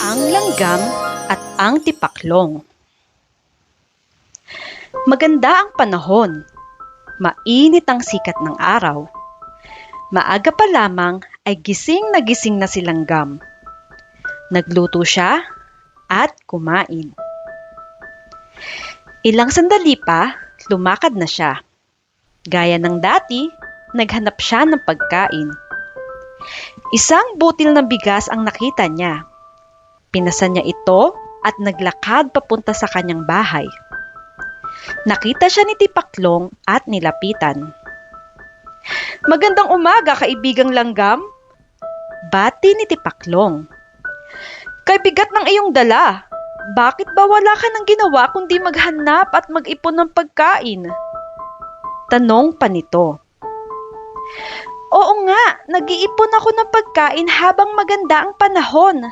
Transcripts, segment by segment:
ang langgam at ang tipaklong. Maganda ang panahon. Mainit ang sikat ng araw. Maaga pa lamang ay gising na gising na si langgam. Nagluto siya at kumain. Ilang sandali pa, lumakad na siya. Gaya ng dati, naghanap siya ng pagkain. Isang butil ng bigas ang nakita niya. Pinasan niya ito at naglakad papunta sa kanyang bahay. Nakita siya ni Tipaklong at nilapitan. Magandang umaga, kaibigang langgam. Bati ni Tipaklong. Kaibigat ng iyong dala. Bakit ba wala ka ng ginawa kundi maghanap at mag-ipon ng pagkain? Tanong pa nito. Oo nga, nag-iipon ako ng pagkain habang maganda ang panahon.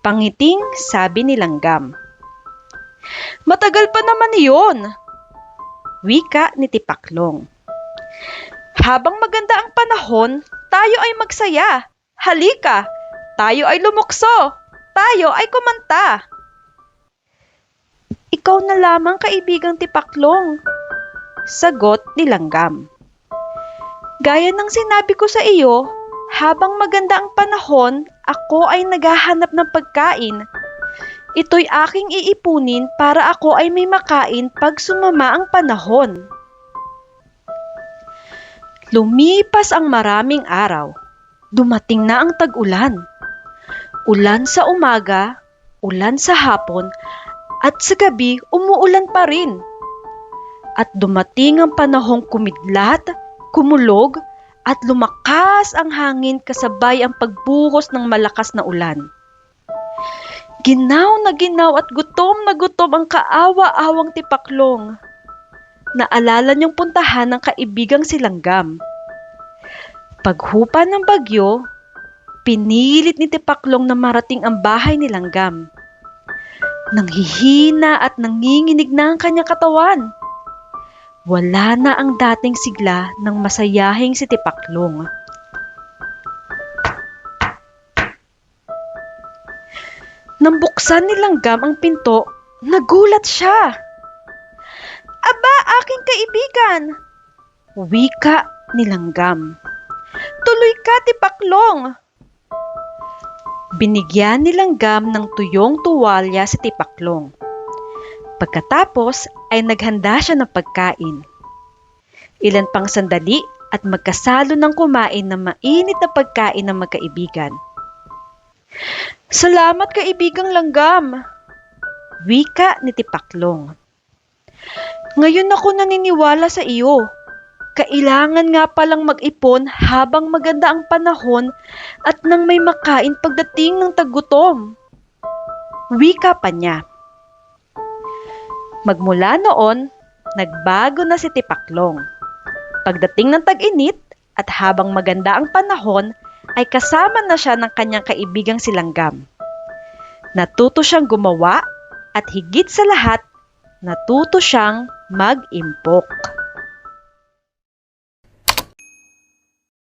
Pangiting sabi ni Langgam. Matagal pa naman iyon. Wika ni Tipaklong. Habang maganda ang panahon, tayo ay magsaya. Halika, tayo ay lumukso. Tayo ay kumanta. Ikaw na lamang kaibigang Tipaklong. Sagot ni Langgam. Gaya ng sinabi ko sa iyo, habang maganda ang panahon, ako ay naghahanap ng pagkain. Ito'y aking iipunin para ako ay may makain pag sumama ang panahon. Lumipas ang maraming araw. Dumating na ang tag-ulan. Ulan sa umaga, ulan sa hapon, at sa gabi umuulan pa rin. At dumating ang panahong kumidlat, kumulog, at lumakas ang hangin kasabay ang pagbuhos ng malakas na ulan. Ginaw na ginaw at gutom na gutom ang kaawa-awang tipaklong. Naalala niyang puntahan ng kaibigang silanggam. Paghupa ng bagyo, pinilit ni Tipaklong na marating ang bahay ni Langgam. Nanghihina at nanginginig na ang kanyang katawan. Wala na ang dating sigla ng masayahing si Tipaklong. Nang buksan ni Langgam ang pinto, nagulat siya. Aba, aking kaibigan! Wika ni Langgam. Tuloy ka, Tipaklong! Binigyan ni Langgam ng tuyong tuwalya si Tipaklong. Pagkatapos ay naghanda siya ng pagkain. Ilan pang sandali at magkasalo ng kumain ng mainit na pagkain ng magkaibigan. Salamat kaibigang langgam! Wika ni Tipaklong. Ngayon ako naniniwala sa iyo. Kailangan nga palang mag-ipon habang maganda ang panahon at nang may makain pagdating ng tagutom. Wika pa niya. Magmula noon, nagbago na si Tipaklong. Pagdating ng tag-init at habang maganda ang panahon, ay kasama na siya ng kanyang kaibigang silanggam. Natuto siyang gumawa at higit sa lahat, natuto siyang mag-impok.